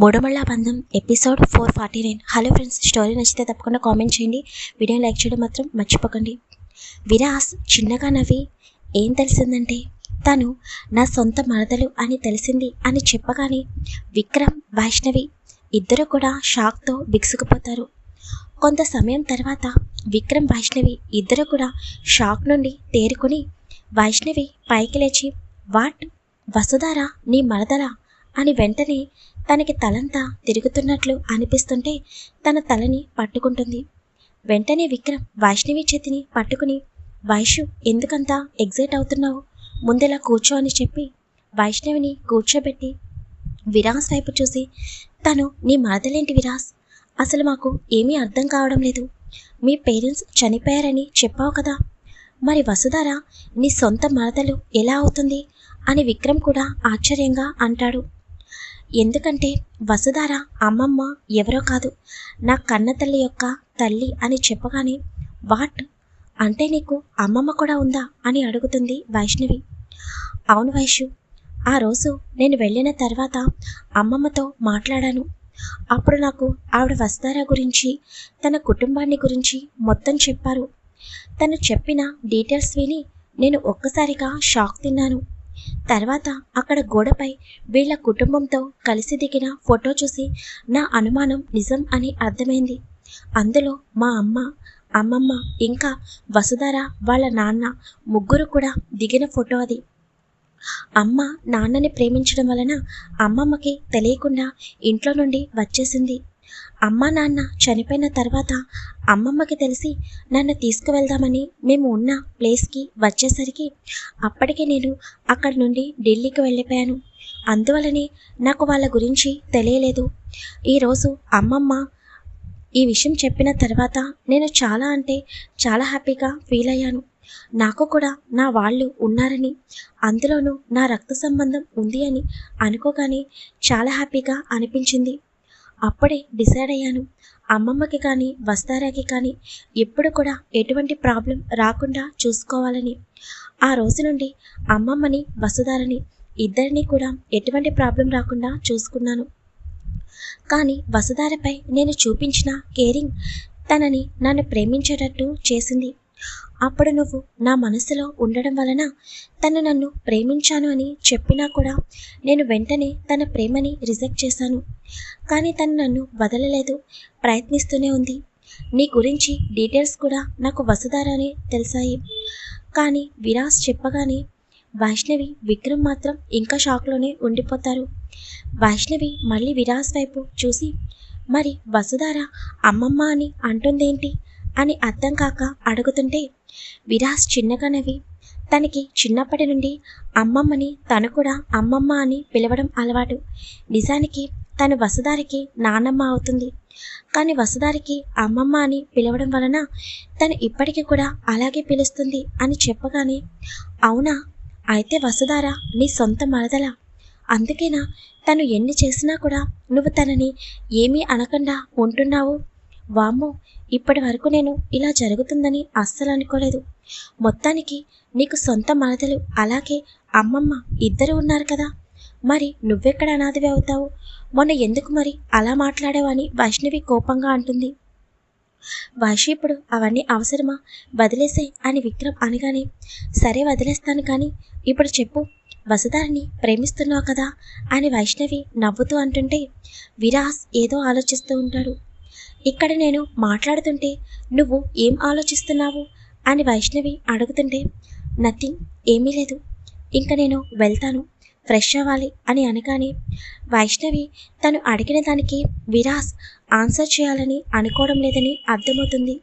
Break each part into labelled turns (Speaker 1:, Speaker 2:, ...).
Speaker 1: మూడమళ్ళ బంధం episode four forty nine. Hello friends story నచ్చితే తప్పకుండా కామెంట్ చేయండి. వీడియో లైక్ చేయడం మాత్రం మర్చిపోకండి. విరాస్ చిన్నగా నవ్వి ఏం తెలిసిందంటే తను నా సొంత మరదలు అని తెలిసింది అని చెప్పగానే విక్రమ్ వైష్ణవి ఇద్దరు కూడా షాక్తో బిగుసుకుపోతారు. కొంత సమయం తర్వాత విక్రమ్ వైష్ణవి ఇద్దరు కూడా షాక్ నుండి తేరుకొని వైష్ణవి పైకి లేచి వాట్? వసుధారా? నీ మరదలా? అని వెంటనే తనకి తలంతా తిరుగుతున్నట్లు అనిపిస్తుంటే తన తలని పట్టుకుంటుంది. వెంటనే విక్రమ్ వైష్ణవి చేతిని పట్టుకుని వైషు ఎందుకంతా ఎగ్జైట్ అవుతున్నావు? ముందెలా కూర్చో అని చెప్పి వైష్ణవిని కూర్చోబెట్టి విరాస్ వైపు చూసి తను నీ మరదలేంటి విరాస్? అసలు మాకు ఏమీ అర్థం కావడం లేదు. మీ పేరెంట్స్ చనిపోయారని చెప్పావు కదా. మరి వసుధార నీ సొంత మరదలు ఎలా అవుతుంది? అని విక్రమ్ కూడా ఆశ్చర్యంగా అంటాడు. ఎందుకంటే వసుధార అమ్మమ్మ ఎవరో కాదు. నా కన్న తల్లి యొక్క తల్లి అని చెప్పగానే వాట్? అంటే నీకు అమ్మమ్మ కూడా ఉందా? అని అడుగుతుంది వైష్ణవి. అవును వైషు ఆ రోజు నేను వెళ్ళిన తర్వాత అమ్మమ్మతో మాట్లాడాను. అప్పుడు నాకు ఆవిడ వస్తారా గురించి తన కుటుంబాన్ని గురించి మొత్తం చెప్పారు. తను చెప్పిన డీటెయిల్స్ విని నేను ఒక్కసారిగా షాక్ తిన్నాను. తర్వాత అక్కడ గోడపై వీళ్ళ కుటుంబంతో కలిసి దిగిన ఫోటో చూసి నా అనుమానం నిజం అని అర్థమైంది. అందులో మా అమ్మ అమ్మమ్మ ఇంకా వసుధర వాళ్ళ నాన్న ముగ్గురు కూడా దిగిన ఫోటో అది. అమ్మ నాన్నని ప్రేమించడం వలన అమ్మమ్మకి తెలియకుండా ఇంట్లో నుండి వచ్చేసింది. అమ్మ నాన్న చనిపోయిన తర్వాత అమ్మమ్మకి తెలిసి నన్ను తీసుకువెళ్దామని మేము ఉన్న ప్లేస్కి వచ్చేసరికి అప్పటికే నేను అక్కడి నుండి ఢిల్లీకి వెళ్ళిపోయాను. అందువలనే నాకు వాళ్ళ గురించి తెలియలేదు. ఈరోజు అమ్మమ్మ ఈ విషయం చెప్పిన తర్వాత నేను చాలా అంటే చాలా హ్యాపీగా ఫీల్ అయ్యాను. నాకు కూడా నా వాళ్ళు ఉన్నారని అందులోనూ నా రక్త సంబంధం ఉంది అని అనుకోగానే చాలా హ్యాపీగా అనిపించింది. అప్పుడే డిసైడ్ అయ్యాను. అమ్మమ్మకి కానీ వస్తారాకి కానీ ఎప్పుడు కూడా ఎటువంటి ప్రాబ్లం రాకుండా చూసుకోవాలని. ఆ రోజు నుండి అమ్మమ్మని వసుధారని ఇద్దరిని కూడా ఎటువంటి ప్రాబ్లం రాకుండా చూసుకున్నాను. కానీ వసుధారపై నేను చూపించిన కేరింగ్ తనని నన్ను ప్రేమించేటట్టు చేసింది. అప్పుడు నువ్వు నా మనసులో ఉండడం వలన తను నన్ను ప్రేమించాను అని చెప్పినా కూడా నేను వెంటనే తన ప్రేమని రిజెక్ట్ చేశాను. కానీ తను నన్ను వదలలేదు ప్రయత్నిస్తూనే ఉంది. నీ గురించి డీటెయిల్స్ కూడా నాకు వసుధారనే తెలిసాయి. కానీ విరాస్ చెప్పగానే వైష్ణవి విక్రమ్ మాత్రం ఇంకా షాక్లోనే ఉండిపోతారు. వైష్ణవి మళ్ళీ విరాస్ వైపు చూసి మరి వసుధార అమ్మమ్మ అని అంటుందేంటి? అని అర్థం కాక అడుగుతుంటే విరాస్ చిన్నగా నవ్వి తనకి చిన్నప్పటి నుండి అమ్మమ్మని తను కూడా అమ్మమ్మ అని పిలవడం అలవాటు. నిజానికి తను వసదారికి నానమ్మ అవుతుంది. కానీ వసదారికి అమ్మమ్మ అని పిలవడం వలన తను ఇప్పటికీ కూడా అలాగే పిలుస్తుంది అని చెప్పగానే అవునా? అయితే వసుధార నీ సొంత మరదల. అందుకేనా తను ఎన్ని చేసినా కూడా నువ్వు తనని ఏమీ అనకుండా ఉంటున్నావు? వామ్మో ఇప్పటి వరకు నేను ఇలా జరుగుతుందని అస్సలు అనుకోలేదు. మొత్తానికి నీకు సొంత మరదలు అలాగే అమ్మమ్మ ఇద్దరు ఉన్నారు కదా. మరి నువ్వెక్కడ అనాథవి అవుతావు? మొన్న ఎందుకు మరి అలా మాట్లాడావు అని వైష్ణవి కోపంగా అంటుంది. వైష్ణవి ఇప్పుడు అవన్నీ అవసరమా? వదిలేసే అని విక్రమ్ అనగానే సరే వదిలేస్తాను కానీ ఇప్పుడు చెప్పు వసుధారిని ప్రేమిస్తున్నావు కదా అని వైష్ణవి నవ్వుతూ అంటుంటే విరాస్ ఏదో ఆలోచిస్తూ ఉంటాడు. ఇక్కడ నేను మాట్లాడుతుంటే నువ్వు ఏం ఆలోచిస్తున్నావు? అని వైష్ణవి అడుగుతుంటే నథింగ్ ఏమీ లేదు. ఇంకా నేను వెళ్తాను. ఫ్రెష్ అవ్వాలి అని అనగానే వైష్ణవి తను అడిగిన దానికి విరాస్ ఆన్సర్ చేయాలని అనుకోవడం లేదని అర్థమవుతుంది.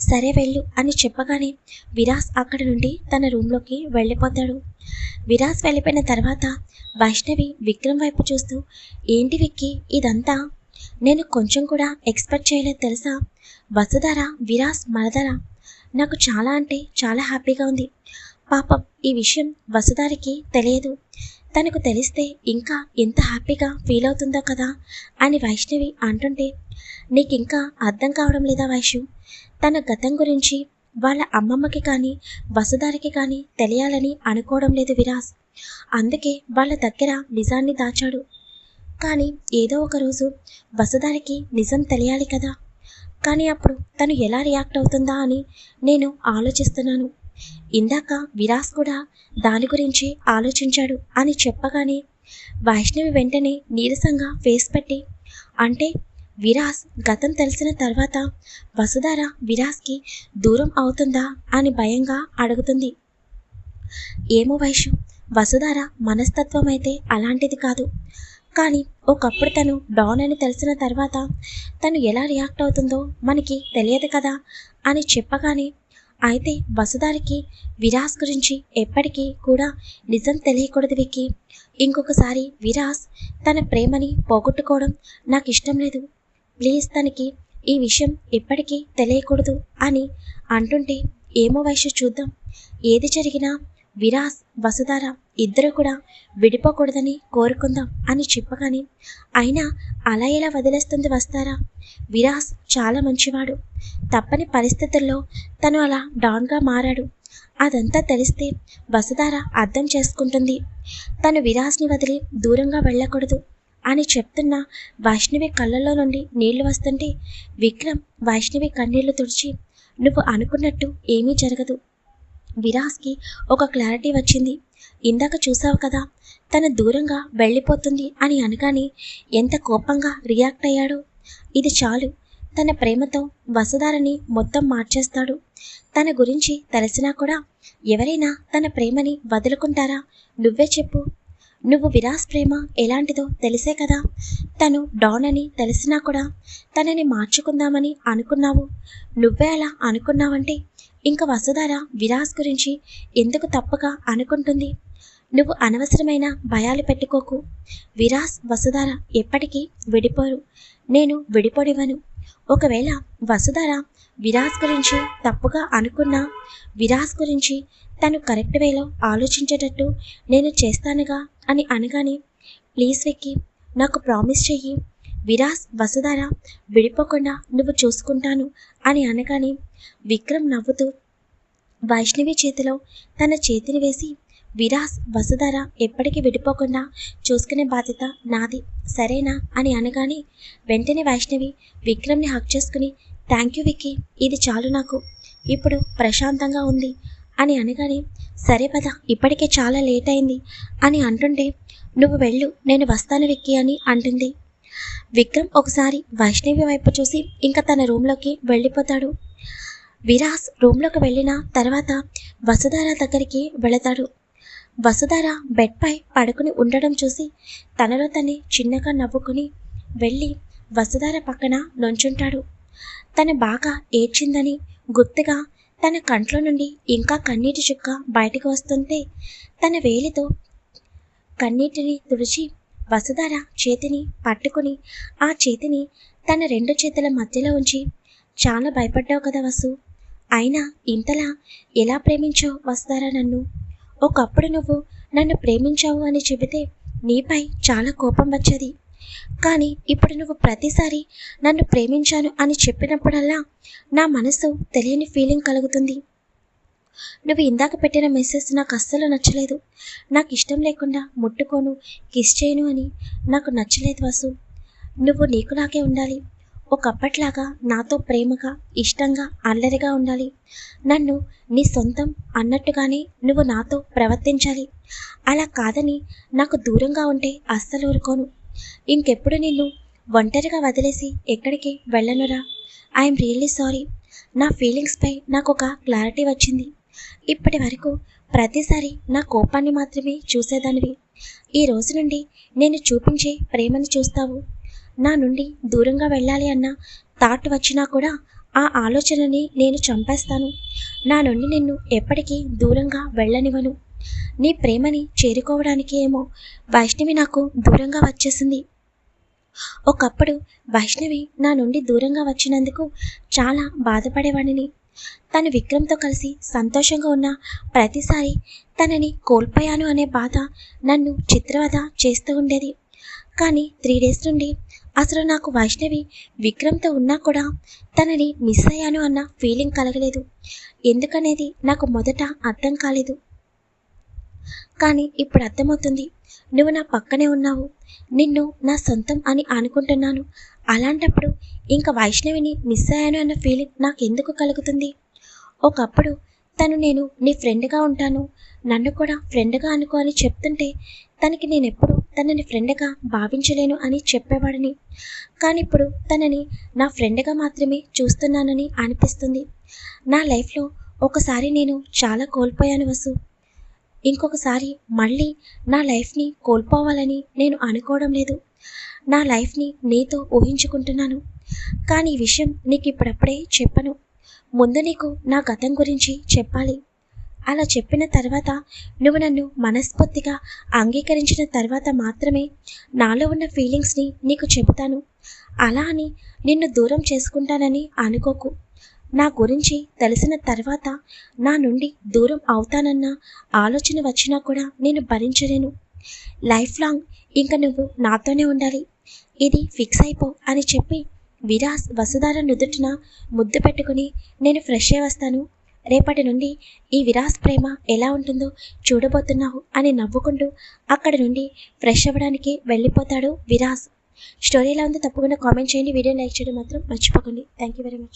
Speaker 1: సరే వెళ్ళు అని చెప్పగానే విరాస్ అక్కడి నుండి తన రూమ్లోకి వెళ్ళిపోతాడు. విరాస్ వెళ్ళిపోయిన తర్వాత వైష్ణవి విక్రమ్ వైపు చూస్తూ ఏంటి విక్కి ఇదంతా? నేను కొంచెం కూడా ఎక్స్పెక్ట్ చేయలేదు తెలుసా? వసుధార విరాస్ మరదర నాకు చాలా అంటే చాలా హ్యాపీగా ఉంది. పాపం ఈ విషయం వసుధారికి తెలియదు. తనకు తెలిస్తే ఇంకా ఎంత హ్యాపీగా ఫీల్ అవుతుందో కదా అని వైష్ణవి అంటుంటే నీకింకా అర్థం కావడం లేదా వైషు? తన గతం గురించి వాళ్ళ అమ్మమ్మకి కానీ వసుధారికి కానీ తెలియాలని అనుకోవడం లేదు విరాస్. అందుకే వాళ్ళ దగ్గర నిజాన్ని దాచాడు. కానీ ఏదో ఒక రోజు వసుధారికి నిజం తెలియాలి కదా. కానీ అప్పుడు తను ఎలా రియాక్ట్ అవుతుందా అని నేను ఆలోచిస్తున్నాను. ఇందాక విరాస్ కూడా దాని గురించి ఆలోచించాడు అని చెప్పగానే వైష్ణవి వెంటనే నీరసంగా ఫేస్ పెట్టి అంటే విరాస్ గతం తెలిసిన తర్వాత వసుధార విరాస్కి దూరం అవుతుందా అని భయంగా అడుగుతుంది. ఏమో వైషు వసుధార మనస్తత్వం అయితే అలాంటిది కాదు. కానీ ఒకప్పుడు తను డాన్ అని తెలిసిన తర్వాత తను ఎలా రియాక్ట్ అవుతుందో మనకి తెలియదు కదా అని చెప్పగానే అయితే వసుధారికి విరాస్ గురించి ఎప్పటికీ కూడా నిజం తెలియకూడదు విక్కి. ఇంకొకసారి విరాస్ తన ప్రేమని పోగొట్టుకోవడం నాకు ఇష్టం లేదు. ప్లీజ్ తనకి ఈ విషయం ఎప్పటికీ తెలియకూడదు అని అంటుంటే ఏమో వయసు చూద్దాం. ఏది జరిగినా విరాస్ వసుధార ఇద్దరు కూడా విడిపోకూడదని కోరుకుందాం అని చెప్పగానే అయినా అలా ఎలా వదిలేస్తుంది వస్తారా విరాస్ చాలా మంచివాడు. తప్పని పరిస్థితుల్లో తను అలా డాన్గా మారాడు. అదంతా తెలిస్తే వసుధార అర్థం చేసుకుంటుంది. తను విరాస్ని వదిలి దూరంగా వెళ్ళకూడదు అని చెప్తున్న వైష్ణవి కళ్ళల్లో నుండి నీళ్ళు వస్తుంటే విక్రమ్ వైష్ణవి కన్నీళ్ళు తుడిచి నువ్వు అనుకున్నట్టు ఏమీ జరగదు. విరాస్కి ఒక క్లారిటీ వచ్చింది. ఇందాక చూసావు కదా తన దూరంగా వెళ్ళిపోతుంది అని అనగానే ఎంత కోపంగా రియాక్ట్ అయ్యాడో. ఇది చాలు తన ప్రేమతో వసుధారని మొత్తం మార్చేస్తాడు. తన గురించి తెలిసినా కూడా ఎవరైనా తన ప్రేమని వదులుకుంటారా? నువ్వే చెప్పు. నువ్వు విరాస్ ప్రేమ ఎలాంటిదో తెలిసే కదా. తను డాన్ అని తెలిసినా కూడా తనని మార్చుకుందామని అనుకున్నావు. నువ్వే అలా అనుకున్నావంటే ఇంక వసుధార విరాస్ గురించి ఎందుకు తప్పగా అనుకుంటుంది? నువ్వు అనవసరమైన భయాలు పెట్టుకోకు. విరాస్ వసుధార ఎప్పటికీ విడిపోరు. నేను విడిపోడివను ఒకవేళ వసుధార విరాస్ గురించి తప్పుగా అనుకున్నా విరాస్ గురించి తను కరెక్ట్ వేలో ఆలోచించేటట్టు నేను చేస్తానుగా అని అనగానే ప్లీజ్ విక్కి నాకు ప్రామిస్ చెయ్యి. విరాస్ వసుధార విడిపోకుండా నువ్వు చూసుకుంటాను అని అనగానే విక్రమ్ నవ్వుతూ వైష్ణవి చేతిలో తన చేతిని వేసి విరాస్ వసుధార ఎప్పటికీ విడిపోకుండా చూసుకునే బాధ్యత నాది సరేనా అని అనగానే వెంటనే వైష్ణవి విక్రమ్ని హక్ చేసుకుని థ్యాంక్ యూ విక్కీ ఇది చాలు నాకు. ఇప్పుడు ప్రశాంతంగా ఉంది అని అనగానే సరే పద ఇప్పటికే చాలా లేట్ అయింది అని అంటుంటే నువ్వు వెళ్ళు నేను వస్తాను విక్కీ అని అంటుంది. విక్రమ్ ఒకసారి వైష్ణవి వైపు చూసి ఇంకా తన రూమ్లోకి వెళ్ళిపోతాడు. విరాస్ రూమ్లోకి వెళ్ళిన తర్వాత వసుధార దగ్గరికి వెళతాడు. వసుధార బెడ్పై పడుకుని ఉండడం చూసి తనలో తనే చిన్నగా నవ్వుకుని వెళ్ళి వసుధార పక్కన నుంచుంటాడు. తను బాగా ఏడ్చిందని గుర్తుగా తన కంట్లో నుండి ఇంకా కన్నీటి చుక్క బయటకు వస్తుంటే తన వేలితో కన్నీటిని తుడిచి వసుధార చేతిని పట్టుకుని ఆ చేతిని తన రెండు చేతుల మధ్యలో ఉంచి చాలా భయపడ్డావు కదా వసు అయినా ఇంతలా ఎలా ప్రేమించావు వస్తారా నన్ను? ఒకప్పుడు నువ్వు నన్ను ప్రేమించావు అని చెబితే నీపై చాలా కోపం వచ్చేది. కానీ ఇప్పుడు నువ్వు ప్రతిసారి నన్ను ప్రేమించాను అని చెప్పినప్పుడల్లా నా మనసు తెలియని ఫీలింగ్ కలుగుతుంది. నువ్వు ఇందాక పెట్టిన మెసేజ్ నాకు అస్సలు నచ్చలేదు. నాకు ఇష్టం లేకుండా ముట్టుకోను కిస్ చేయను అని నాకు నచ్చలేదు వసు. నువ్వు నీకులాగే ఉండాలి. ఒకప్పట్లాగా నాతో ప్రేమగా ఇష్టంగా అల్లరిగా ఉండాలి. నన్ను నీ సొంతం అన్నట్టుగానే నువ్వు నాతో ప్రవర్తించాలి. అలా కాదని నాకు దూరంగా ఉంటే అస్సలు ఊరుకోను. ఇంకెప్పుడు నిన్ను ఒంటరిగా వదిలేసి ఎక్కడికి వెళ్ళనురా? ఐఎమ్ రియల్లీ సారీ నా ఫీలింగ్స్పై నాకు ఒక క్లారిటీ వచ్చింది. ఇప్పటి వరకు ప్రతిసారి నా కోపాన్ని మాత్రమే చూసేదానివి. ఈ రోజు నుండి నేను చూపించే ప్రేమని చూస్తావు. నా నుండి దూరంగా వెళ్ళాలి అన్న థాట్ వచ్చినా కూడా ఆ ఆలోచనని నేను చంపేస్తాను. నా నుండి నిన్ను ఎప్పటికీ దూరంగా వెళ్ళనివ్వను. నీ ప్రేమని చేరుకోవడానికి ఏమో వైష్ణవి నాకు దూరంగా వచ్చేసింది. ఒకప్పుడు వైష్ణవి నా నుండి దూరంగా వచ్చినందుకు చాలా బాధపడేవాడిని. తను విక్రమ్తో కలిసి సంతోషంగా ఉన్న ప్రతిసారి తనని కోల్పోయాను అనే బాధ నన్ను చిత్రవద చేస్తూ ఉండేది. కానీ త్రీ డేస్ నుండి అసలు నాకు వైష్ణవి విక్రమ్తో ఉన్నా కూడా తనని మిస్ అయ్యాను అన్న ఫీలింగ్ కలగలేదు. ఎందుకనేది నాకు మొదట అర్థం కాలేదు. కానీ ఇప్పుడు అర్థమవుతుంది. నువ్వు నా పక్కనే ఉన్నావు. నిన్ను నా సొంతం అని అనుకుంటున్నాను. అలాంటప్పుడు ఇంకా వైష్ణవిని మిస్ అయ్యాను అన్న ఫీలింగ్ నాకు ఎందుకు కలుగుతుంది? ఒకప్పుడు తను నేను నీ ఫ్రెండ్గా ఉంటాను. నన్ను కూడా ఫ్రెండ్గా అనుకో అని చెప్తుంటే తనకి నేను ఎప్పుడు తనని ఫ్రెండ్గా భావించలేను అని చెప్పేవాడిని. కానీ ఇప్పుడు తనని నా ఫ్రెండ్గా మాత్రమే చూస్తున్నానని అనిపిస్తుంది. నా లైఫ్లో ఒకసారి నేను చాలా కోల్పోయాను వసు. ఇంకొకసారి మళ్ళీ నా లైఫ్ని కోల్పోవాలని నేను అనుకోవడం లేదు. నా లైఫ్ని నీతో ఊహించుకుంటున్నాను. కానీ ఈ విషయం నీకు ఇప్పుడప్పుడే చెప్పను. ముందు నీకు నా గతం గురించి చెప్పాలి. అలా చెప్పిన తర్వాత నువ్వు నన్ను మనస్ఫూర్తిగా అంగీకరించిన తర్వాత మాత్రమే నాలో ఉన్న ఫీలింగ్స్ని నీకు చెబుతాను. అలా అని నిన్ను దూరం చేసుకుంటానని అనుకోకు. నా గురించి తెలిసిన తర్వాత నా నుండి దూరం అవుతానన్న ఆలోచన వచ్చినా కూడా నేను భరించలేను. లైఫ్ లాంగ్ ఇంకా నువ్వు నాతోనే ఉండాలి. ఇది ఫిక్స్ అయిపో అని చెప్పి విరాస్ వసుధార నుదుటిన ముద్దు పెట్టుకుని నేను ఫ్రెష్ అయి వస్తాను. రేపటి నుండి ఈ విరాస్ ప్రేమ ఎలా ఉంటుందో చూడబోతున్నావు అని నవ్వుకుంటూ అక్కడి నుండి ఫ్రెష్ అవ్వడానికి వెళ్ళిపోతాడు విరాస్. స్టోరీ ఎలా ఉందో తప్పకుండా కామెంట్ చేయండి. వీడియో లైక్ చేయడం మాత్రం మర్చిపోకండి. Thank you very much